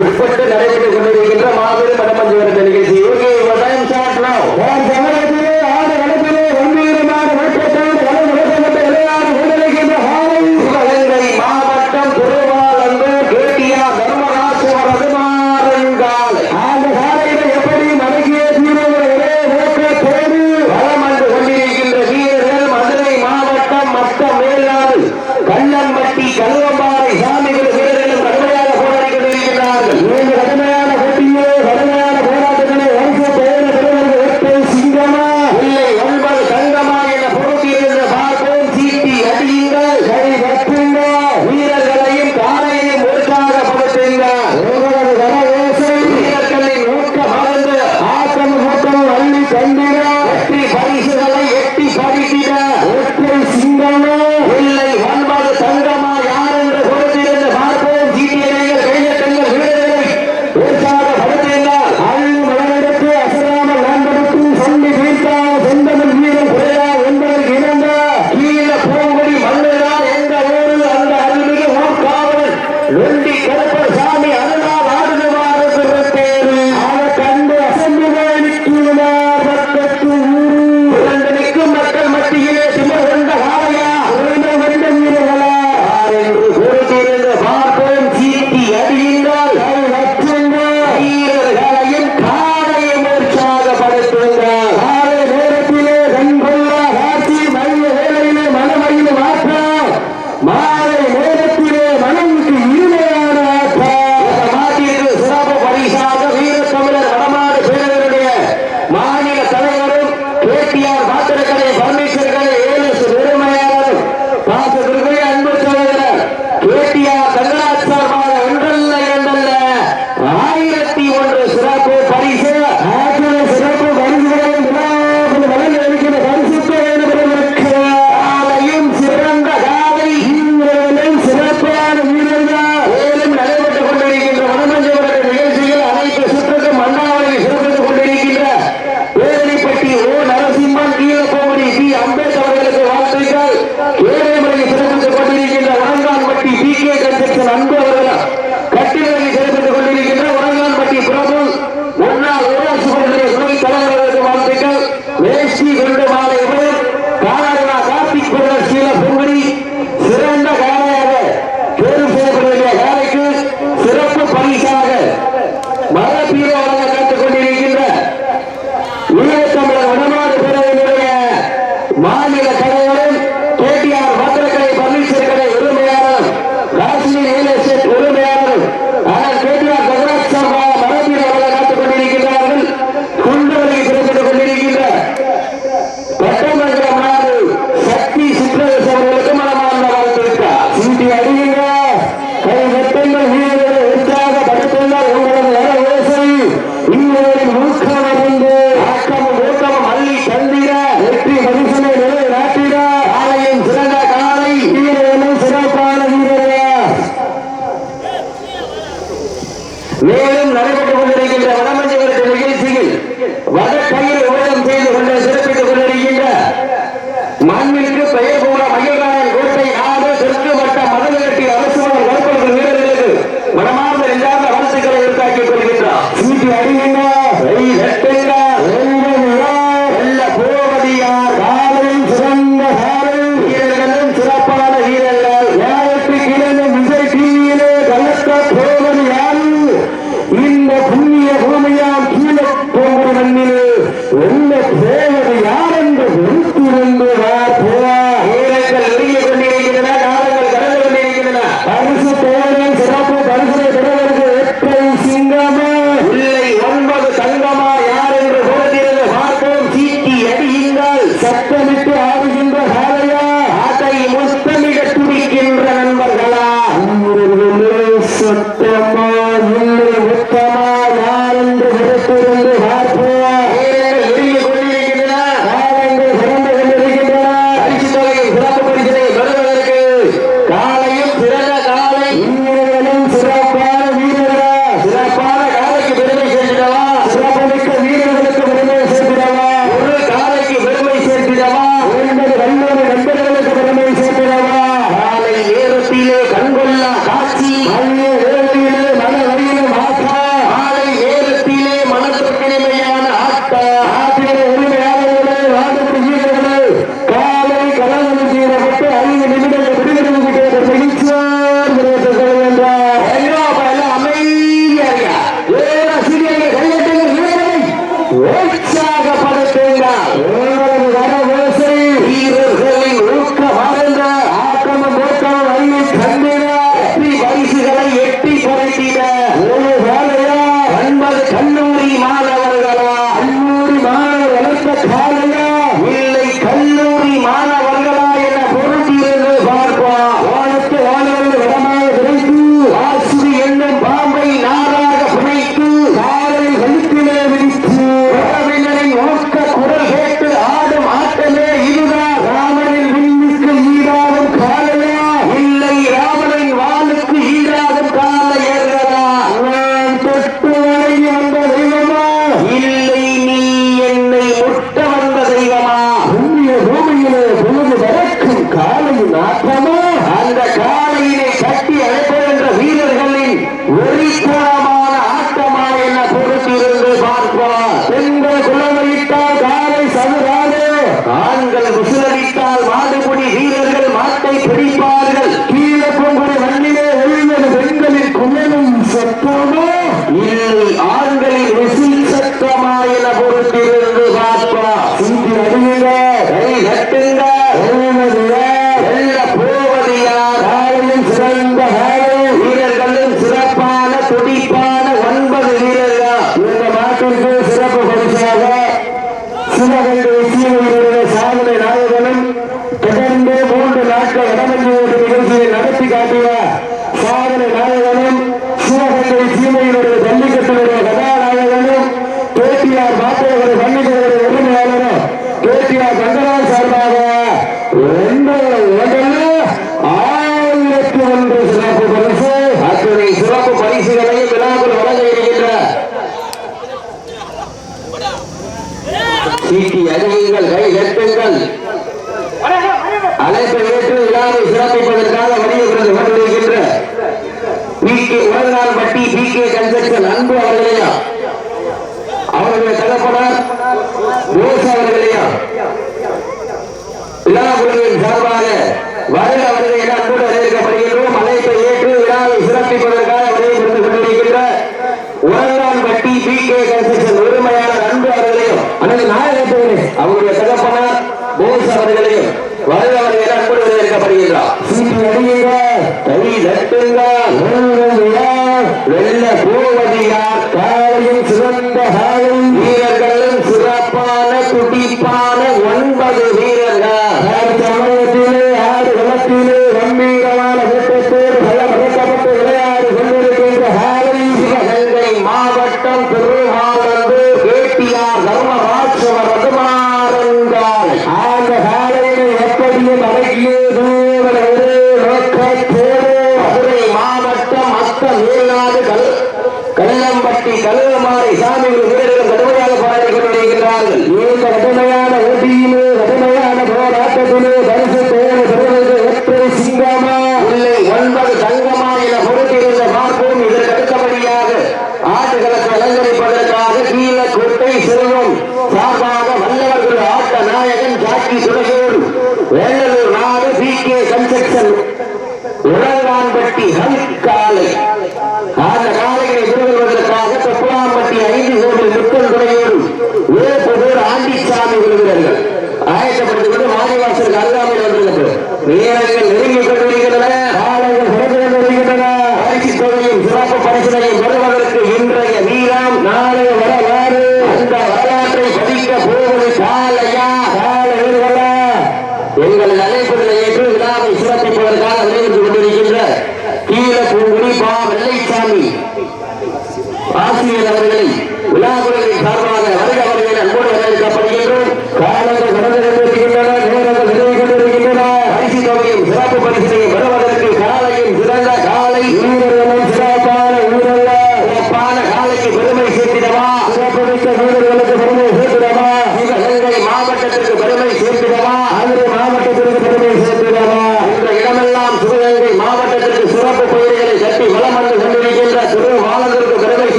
What வணங்குங்கள் K உலகநாள் பட்டி அவர்களையா? அவருடைய தகப்பனார் ரோஸ் அவர்களையா? விழா குழுவின் சார்பாக வருக அவர்களை அன்புடன் அடிக்கிறா சீட்டு அடிக்கிறா கை தட்டுங்க வெள்ள போ கள்ளம்பட்டி கல்லுமாரி சாமி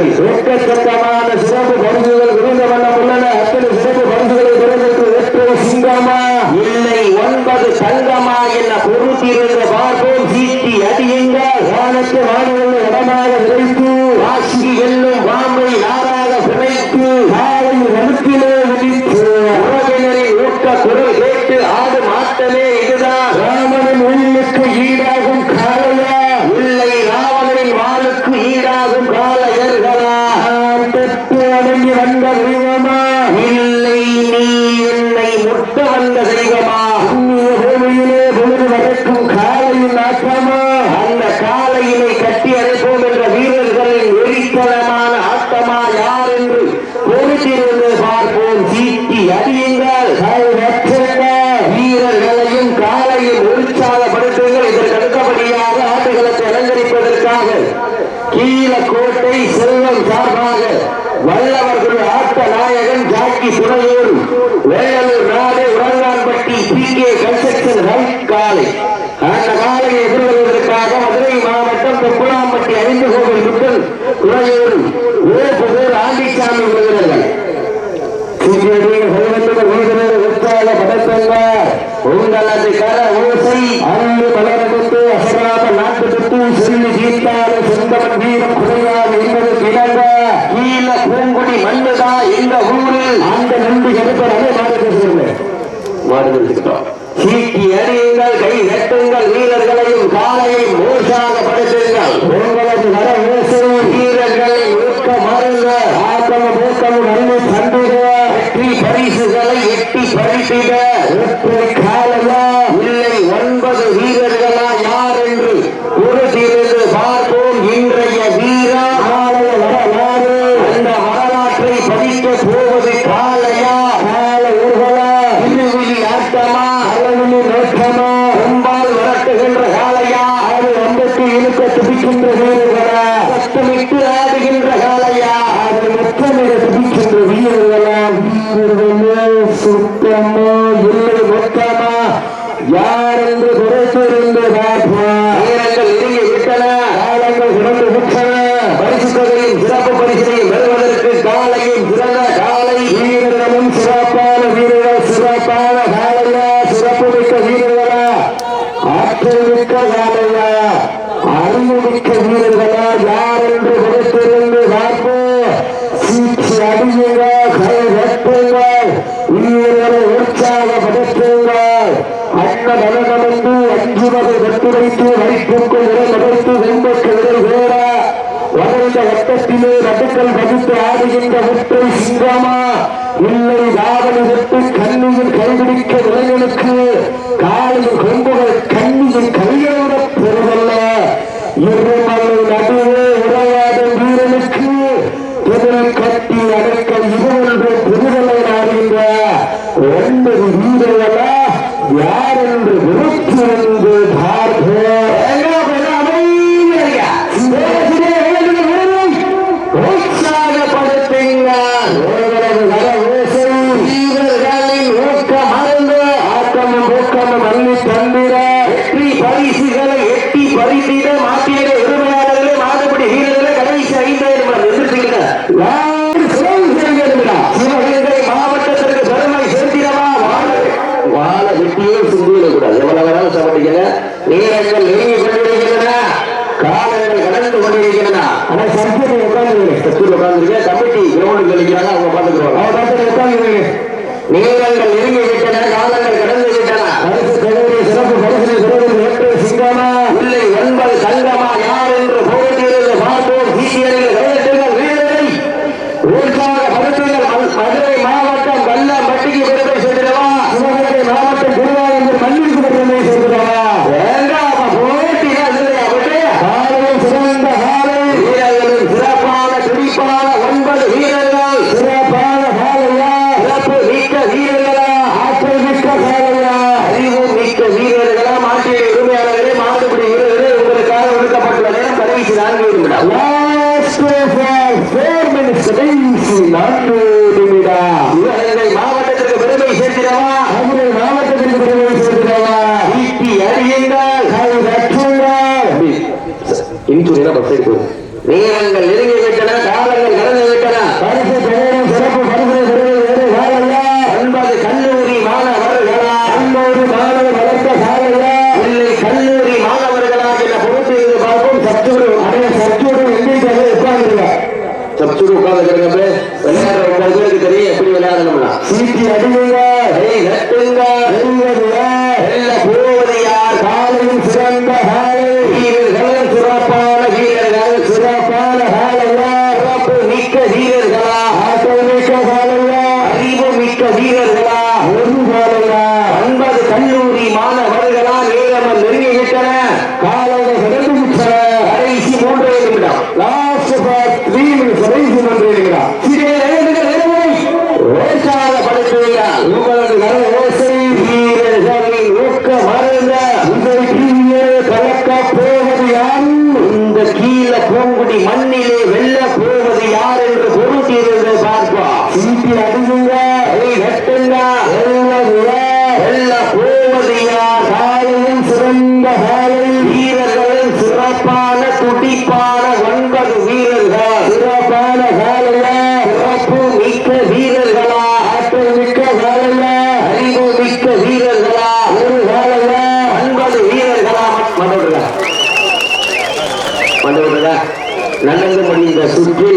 Respeto, வேலூர் நாடு Urangaanpatti P K construction height காலை. அந்த காலையை எதிர்கொள்வதற்காக மதுரை மாவட்டம் தொப்புளாம்பட்டி ஐந்து கோவில் முட்கள் உறையூர் வேப்புதூர் ஆண்டிசாமி விருதுகள் நாட்டு சொத்து சொல்லி தீர்த்தாலும் சொந்தம் வீரம் குறையாது என்பதற்கு இணங்க వాడుకుంటున్నాం hombres ஒத்துழைத்து வைப்பூக்கள் இடமடைத்து வெண்பக்கள் வேற. வளர்ந்த வட்டத்திலே நடுக்கல் வகுத்து ஆடுகின்ற முற்றை சிங்கமா? இல்லை யாவனுக்கு கண்ணியில் கைபிடிக்க விளைகளுக்கு காலையில் கொம்புகள் கண்ணியில் கையோட பெறுவல்ல இருமலை நடுவே உரையாடும் வீரனுக்கு எதிரில் கட்டி அடக்க இருவர்கள் பெறுதலை நாடுகின்ற ஒன்பது இந்த வேலையில் வீரர்கள் சிறப்பான துடிப்பான ஒன்பது வீரர்கள். சிறப்பான வேலையில சிறப்பு மிக்க வீரர்களா? ஆற்றல் மிக்க வேலையில அறிவு மிக்க வீரர்களா? ஒரு வேலையில ஒன்பது வீரர்களா மண்டபடுறா மண்டபடுறா நடந்து முடிந்த சுற்று.